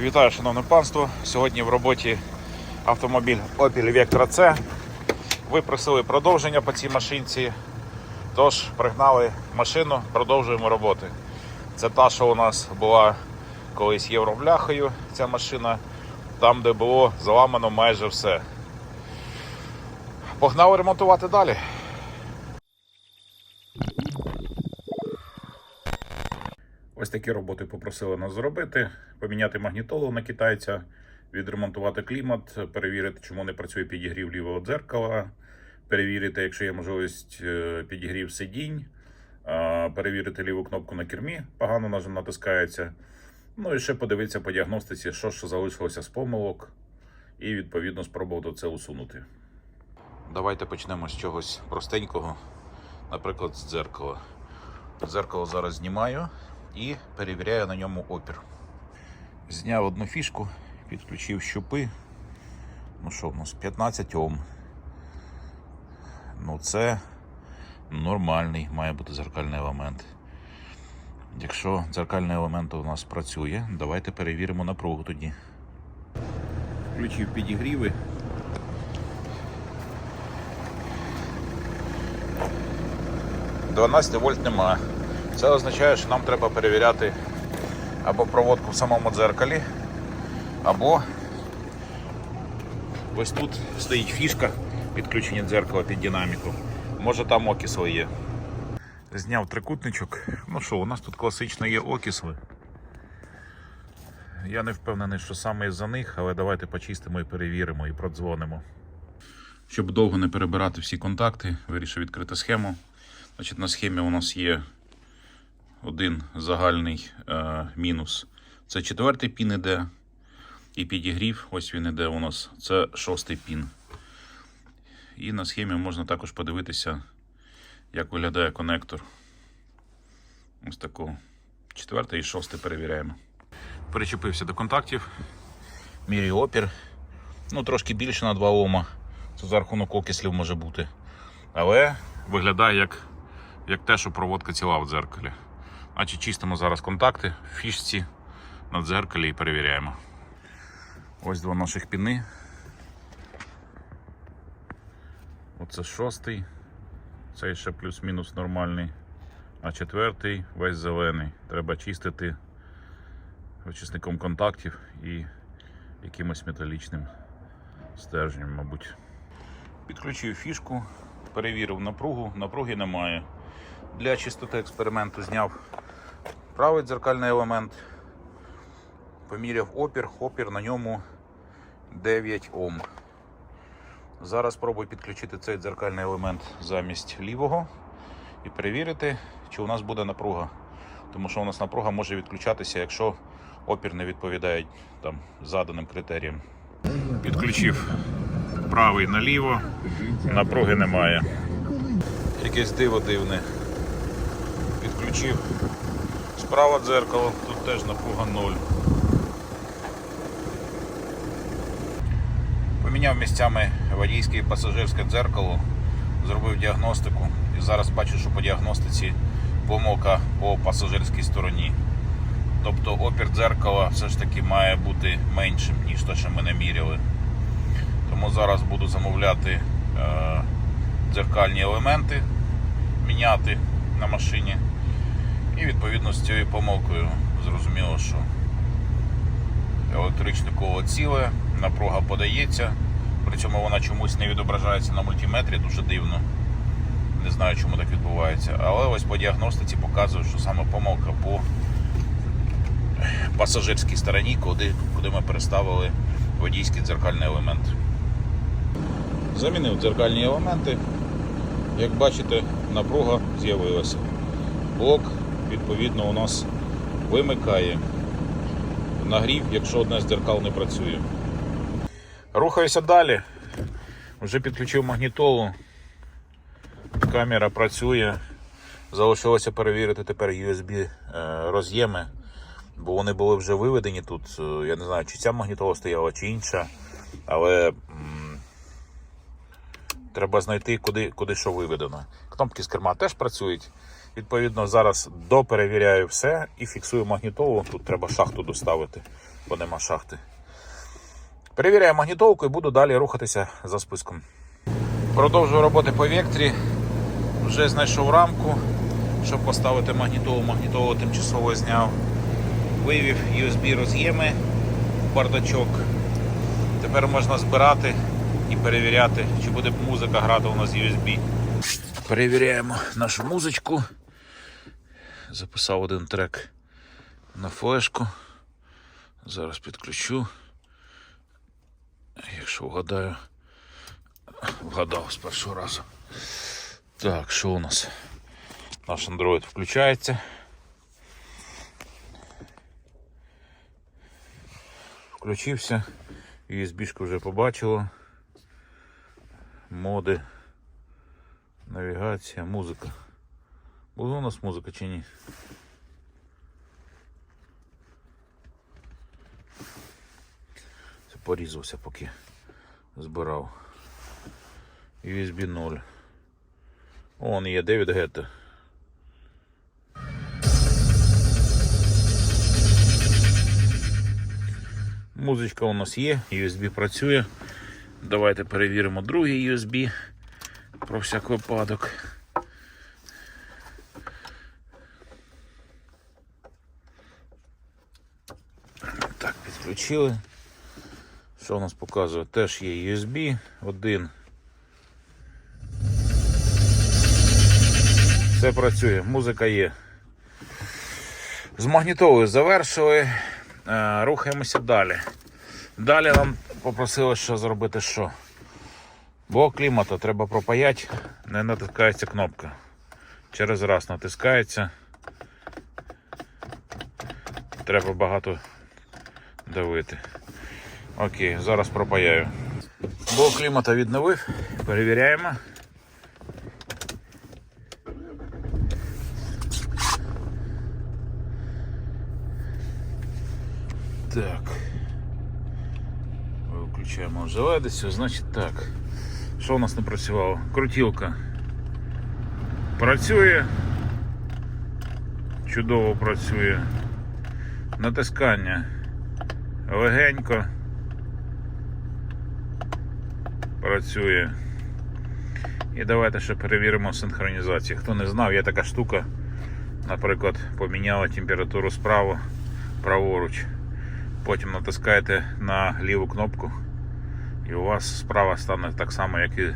Вітаю, шановне панство. Сьогодні в роботі автомобіль Opel Vectra C. Ви просили продовження по цій машинці. Тож пригнали машину, продовжуємо роботи. Це та, що у нас була колись євробляхою, ця машина, там, де було заламано майже все. Погнали ремонтувати далі. Ось такі роботи попросили нас зробити: поміняти магнітолу на китайця, відремонтувати клімат, перевірити, чому не працює підігрів лівого дзеркала, перевірити, якщо є можливість е, підігрів сидінь, е, перевірити ліву кнопку на кермі, погано натискається. Ну і ще подивитися по діагностиці, що ж залишилося з помилок, і відповідно спробувати це усунути. Давайте почнемо з чогось простенького, наприклад, з дзеркала. Дзеркало зараз знімаю і перевіряю на ньому опір. Зняв одну фішку, підключив щупи. Ну що в нас? 15 Ом. Ну це нормальний, має бути дзеркальний елемент. Якщо дзеркальний елемент у нас працює, давайте перевіримо напругу тоді. Включив підігріви. «12 вольт немає. Це означає, що нам треба перевіряти або проводку в самому дзеркалі, або ось тут стоїть фішка підключення дзеркала під динаміку. Може там окисли є. Зняв трикутничок. Ну що, у нас тут класично є окисли. Я не впевнений, що саме із-за них, але давайте почистимо і перевіримо і продзвонимо. Щоб довго не перебирати всі контакти, вирішив відкрити схему. Значить, на схемі у нас є один загальний е, мінус. Це четвертий пін іде. І підігрів, ось він іде у нас. Це шостий пін. І на схемі можна також подивитися, як виглядає конектор. Ось такого. Четвертий і шостий перевіряємо. Причепився до контактів. Міряю опір. Ну, трошки більше на 2 Ома. Це за рахунок окислів може бути. Але виглядає як, як те, що проводка ціла в дзеркалі. Значить, чистимо зараз контакти в фішці на дзеркалі і перевіряємо. Ось два наших піни. Оце шостий. Цей ще плюс-мінус нормальний. А четвертий весь зелений. Треба чистити очисником контактів і якимось металічним стержнем, мабуть. Підключив фішку, перевірив напругу, напруги немає. Для чистоти експерименту зняв правий дзеркальний елемент, поміряв опір, опір на ньому 9 Ом. Зараз спробую підключити цей дзеркальний елемент замість лівого і перевірити, чи у нас буде напруга. Тому що у нас напруга може відключатися, якщо опір не відповідає там, заданим критеріям. Підключив правий наліво, напруги немає. Якесь диво дивне. Підключив справа дзеркало, тут теж напруга 0. Поміняв місцями водійське і пасажирське дзеркало, зробив діагностику і зараз бачу, що по діагностиці помилка по пасажирській стороні. Тобто опір дзеркала все ж таки має бути меншим, ніж те, що ми не міряли. Тому зараз буду замовляти е, дзеркальні елементи, міняти на машині. І відповідно з цією помилкою зрозуміло, що електричне коло ціле, напруга подається, при цьому вона чомусь не відображається на мультиметрі, дуже дивно. Не знаю, чому так відбувається. Але ось по діагностиці показує, що саме помилка по пасажирській стороні, куди, куди ми переставили водійський дзеркальний елемент. Замінив дзеркальні елементи. Як бачите, напруга з'явилася. Блок, відповідно, у нас вимикає нагрів, якщо одне з дзеркал не працює. Рухаюся далі. Вже підключив магнітолу. Камера працює. Залишилося перевірити тепер USB е, роз'єми, бо вони були вже виведені тут. Е, Я не знаю, чи ця магнітола стояла, чи інша. Але м, треба знайти, куди, куди що виведено. Кнопки з керма теж працюють. Відповідно, зараз доперевіряю все і фіксую магнітолу. Тут треба шахту доставити. бо нема шахти. Перевіряю магнітолку і буду далі рухатися за списком. Продовжую роботи по векторі. Вже знайшов рамку, щоб поставити магнітолу. Магнітолу тимчасово зняв. Вивів USB роз'єми бардачок. Тепер можна збирати і перевіряти, чи буде музика грати у нас USB. Перевіряємо нашу музичку. Записав один трек на флешку. Зараз підключу. Якщо вгадаю, вгадав з першого разу. Так, що у нас? Наш Android включається. Включився. USB-шку вже побачило. Моди. Навігація, музика. Буде у нас музика чи ні? Це порізався, поки збирав. USB 0. Он є Девід Гетта. Музичка у нас є, USB працює. Давайте перевіримо другий USB про всяк випадок. Так, підключили. Що у нас показує? Теж є USB один. Все працює, музика є. З магнітолою завершили. Е, Рухаємося далі. Далі нам попросили, що зробити що. Бо клімату треба пропаяти, не натискається кнопка. Через раз натискається. Треба багато давити. Окей, зараз пропаяю. Бо клімата відновив, перевіряємо. Так. Виключаємо желедицю. Значить так. Що у нас не працювало? Крутілка. Працює. Чудово працює. Натискання. Легенько. Працює. І давайте ще перевіримо синхронізацію. Хто не знав, є така штука. Наприклад, поміняла температуру справа, праворуч. Потім натискаєте на ліву кнопку, і у вас справа стане так само, як і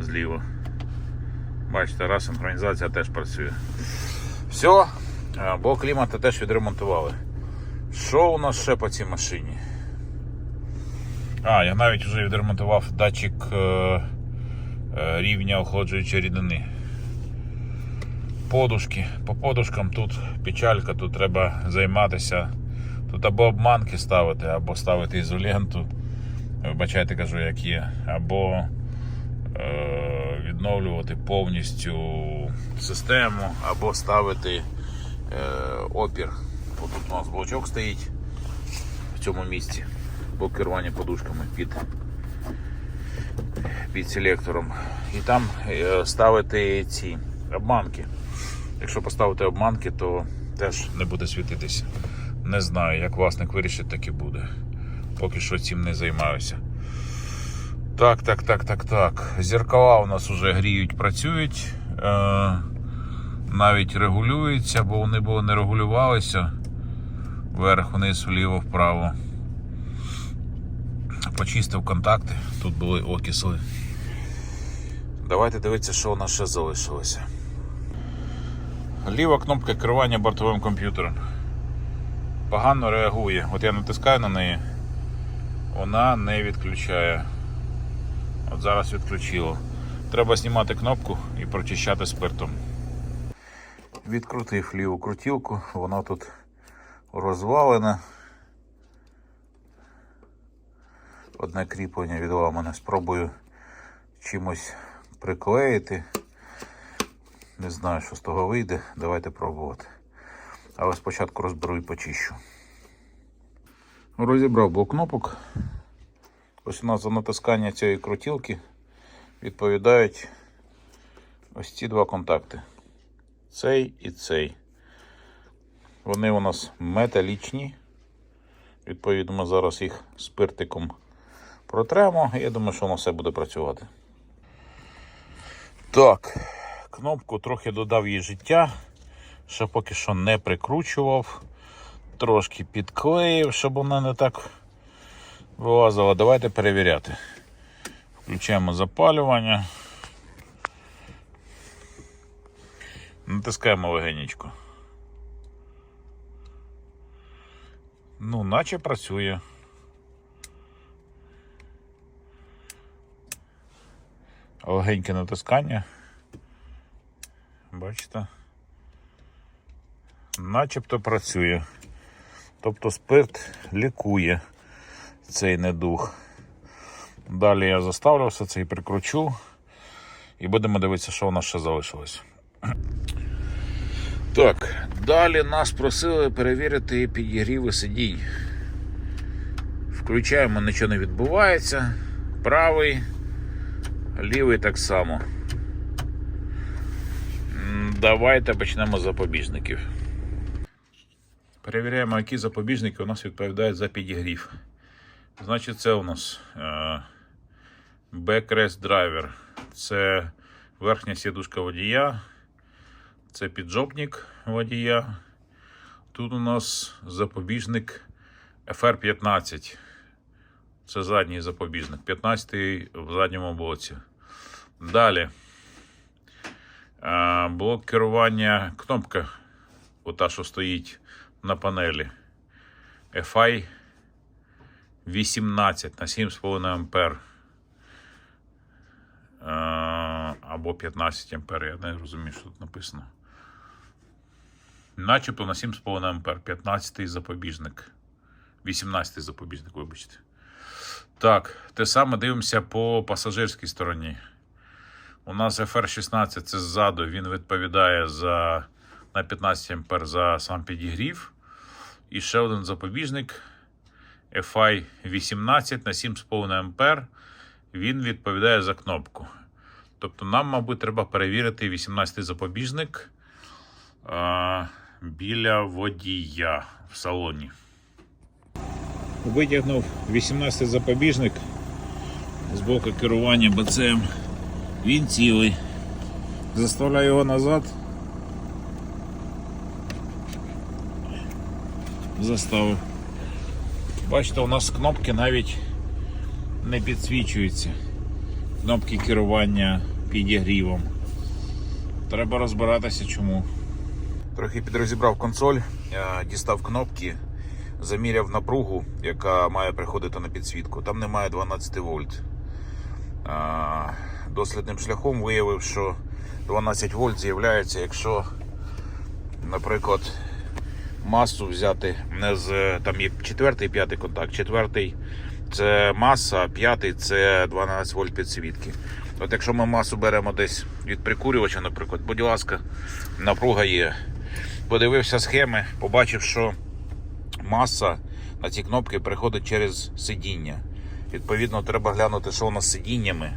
зліва. Бачите, раз синхронізація теж працює. Все, бо клімата теж відремонтували. Що у нас ще по цій машині? А, я навіть вже відремонтував датчик е, е, рівня охолоджуючої рідини. Подушки. По подушкам тут печалька, тут треба займатися. Тут або обманки ставити, або ставити ізоленту. Вибачайте, кажу, як є, або е, відновлювати повністю систему, або ставити е, опір. Тут у нас блочок стоїть в цьому місці, бо керування подушками під, під селектором. І там е, ставити ці обманки. Якщо поставити обманки, то теж не буде світитися. Не знаю, як власник вирішить, так і буде. Поки що цим не займаюся. Так, так, так, так, так. Зеркала у нас вже гріють, працюють. Е, навіть регулюються, бо вони були не регулювалися. Вверх, вниз, вліво, вправо. Почистив контакти, тут були окисли. Давайте дивитися, що у нас ще залишилося. Ліва кнопка керування бортовим комп'ютером погано реагує. От я натискаю на неї, вона не відключає. От зараз відключило. Треба знімати кнопку і прочищати спиртом. Відкрутив ліву крутілку, вона тут розвалена. Одне кріплення відламане. Спробую чимось приклеїти. Не знаю, що з того вийде. Давайте пробувати. Але спочатку розберу і почищу. Розібрав блок кнопок. Ось у нас за натискання цієї крутілки відповідають ось ці два контакти. Цей і цей. Вони у нас металічні. Відповідно, ми зараз їх спиртиком протремо. і Я думаю, що воно все буде працювати. Так, кнопку трохи додав їй життя. Ще поки що не прикручував. Трошки підклеїв, щоб вона не так вилазила. Давайте перевіряти. Включаємо запалювання. Натискаємо легенечко. Ну, наче працює. Легеньке натискання. Бачите? Начебто працює. Тобто спирт лікує цей недух. Далі я заставлю все це і прикручу. І будемо дивитися, що у нас ще залишилось. Так, далі нас просили перевірити підігріви сидінь. Включаємо, нічого не відбувається. Правий, лівий так само. Давайте почнемо з запобіжників. Перевіряємо, які запобіжники у нас відповідають за підігрів. Значить, це у нас е, Backrest Driver. Це верхня сідушка водія. Це піджопник водія. Тут у нас запобіжник FR15. Це задній запобіжник. 15-й в задньому блоці. Далі. Блок керування кнопка. Ота, що стоїть на панелі. FI 18 на 7,5 ампер. Е, Або 15 ампер. Я не розумію, що тут написано. Начебто на 7,5 ампер. 15 запобіжник. 18 запобіжник, вибачте. Так, те саме дивимося по пасажирській стороні. У нас FR16 це ззаду, він відповідає за на 15 ампер за сам підігрів. І ще один запобіжник FI 18 на 7,5 ампер. Він відповідає за кнопку. Тобто нам, мабуть, треба перевірити 18 запобіжник біля водія в салоні. Витягнув 18 запобіжник з боку керування БЦМ. Він цілий. Заставляю його назад. Заставив. Бачите, у нас кнопки навіть не підсвічуються. Кнопки керування підігрівом. Треба розбиратися чому. Трохи підрозібрав консоль, дістав кнопки, заміряв напругу, яка має приходити на підсвітку. Там немає 12 вольт. Дослідним шляхом виявив, що 12 вольт з'являється, якщо, наприклад, масу взяти не з там є четвертий п'ятий контакт. Четвертий це маса, п'ятий це 12 вольт підсвітки. От якщо ми масу беремо десь від прикурювача, наприклад, будь ласка, напруга є. Подивився схеми, побачив, що маса на ці кнопки приходить через сидіння. Відповідно, треба глянути, що у нас з сидіннями.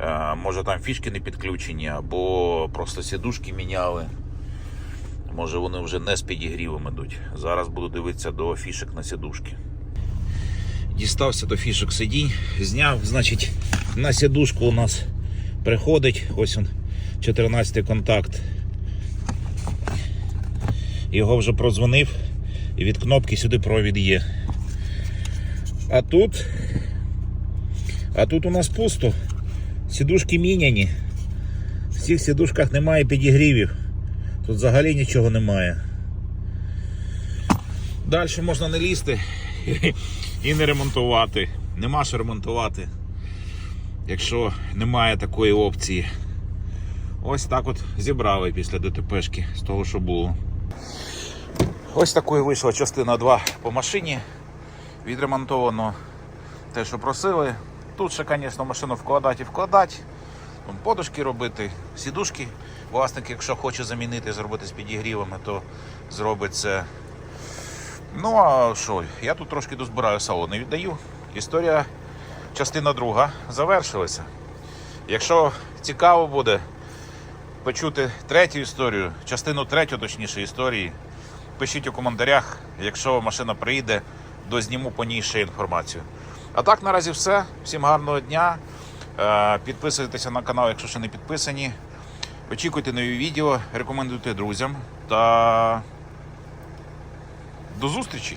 Е, Може там фішки не підключені, або просто сідушки міняли. Може вони вже не з підігрівом ідуть. Зараз буду дивитися до фішек на сідушки. Дістався до фішок сидінь, зняв, значить, на сідушку у нас приходить, ось він, 14 контакт. Його вже прозвонив, і від кнопки сюди провід є. А тут. А тут у нас пусто. Сідушки міняні. В цих сідушках немає підігрівів. Тут взагалі нічого немає. Далі можна не лізти і не ремонтувати. Нема що ремонтувати, якщо немає такої опції. Ось так от зібрали після ДТПшки з того, що було. Ось такою вийшла частина 2 по машині. Відремонтовано те, що просили. Тут ще, звісно, машину вкладати і вкладати. Подушки робити, сідушки. Власник, якщо хоче замінити, зробити з підігрівами, то зробить це. Ну, а що, я тут трошки дозбираю салони віддаю. Історія, частина друга, завершилася. Якщо цікаво буде почути третю історію, частину третю, точніше, історії, пишіть у коментарях. Якщо машина приїде, дозніму по ній ще інформацію. А так, наразі все. Всім гарного дня. Е, Підписуйтеся на канал, якщо ще не підписані. Очікуйте нові відео, рекомендуйте друзям та до зустрічі!